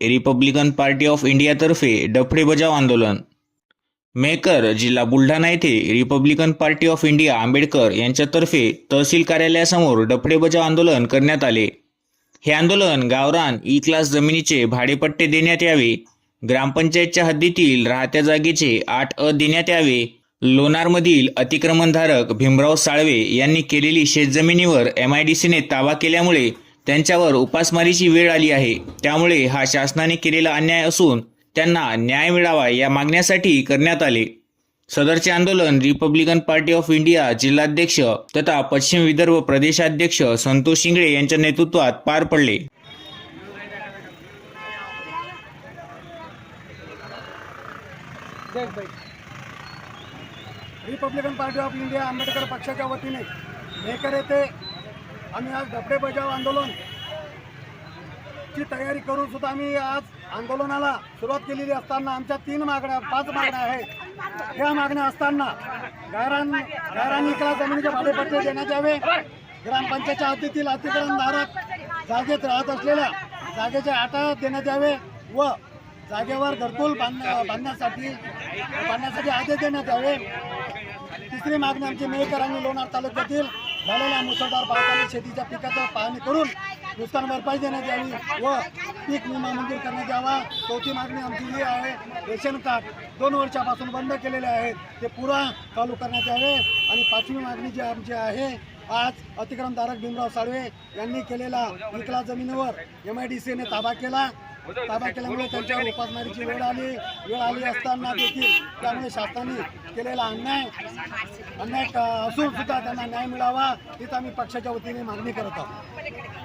Republican party of इंडियातर्फे डफडे बजाव आंदोलन. मेकर जिल्हा बुलढाणा येथे Republican Party of India Ambedkar यांच्यातर्फे तहसील कार्यालयासमोर डफडे बजाव आंदोलन करण्यात आले. हे आंदोलन गावरान ई क्लास जमिनीचे भाडेपट्टे देण्यात यावे ग्रामपंचायतच्या हद्दीतील राहत्या जागेचे आठ अ देण्यात यावे लोणारमधील अतिक्रमणधारक भीमराव साळवे यांनी केलेली शेतजमिनीवर एम आय डी सीने ताबा केल्यामुळे त्यांच्यावर उपासमारीची वेळ आली आहे. त्यामुळे हा शासनाने केलेला अन्याय असून त्यांना न्याय मिळावा या मागण्यासाठी करण्यात आले. सदरचे आंदोलन रिपब्लिकन पार्टी ऑफ इंडिया जिल्हाध्यक्ष तथा पश्चिम विदर्भ प्रदेशाध्यक्ष संतोष शिंगळे यांच्या नेतृत्वात पार पडले. Republican Party of India Ambedkar पक्षाच्या वतीने मेकर येथे आम्ही आज धपडे बजाव आंदोलन ची तयारी करून सुद्धा आम्ही आज आंदोलनाला सुरुवात केलेली असताना आमच्या तीन मागण्या पाच मागण्या आहेत. ह्या मागण्या असताना गायरान गायरान जमिनीचे भाडेपट्टे देण्यात यावे. ग्रामपंचायतच्या हद्दीतील अतिक्रमधारक जागेत राहत असलेल्या जागेचे आटा देण्यात यावे व जागेवर घरकुल बांध बांधण्यासाठी बांधण्यासाठी आदेश देण्यात यावे. तिसरी मागणी आमची मेहकर आणि लोणार तालुक्यातील झालेल्या मुसळधार पावसाने शेतीच्या पिकाचं पाहणी करून नुकसान भरपाई देण्यात यावी व पीक विमा मंजूर करण्यात यावा. चौथी मागणी आमची ही आहे रेशन कार्ड दोन वर्षापासून बंद केलेले आहेत. ते पुरा चालू करण्यात यावे. आणि पाचवी मागणी जी आमची आहे आज अतिक्रमधारक भीमराव साळवे यांनी केलेला विकला जमिनीवर एम आय डी सीने ताबा केला. ताबा केल्यामुळे त्यांच्यावर उपासमारीची वेळ आली. वेळ आली असताना देखील त्यामुळे शासनाने केलेला अन्याय. अन्याय असून सुद्धा त्यांना न्याय मिळावा हीच आम्ही पक्षाच्या वतीने मागणी करत आहोत.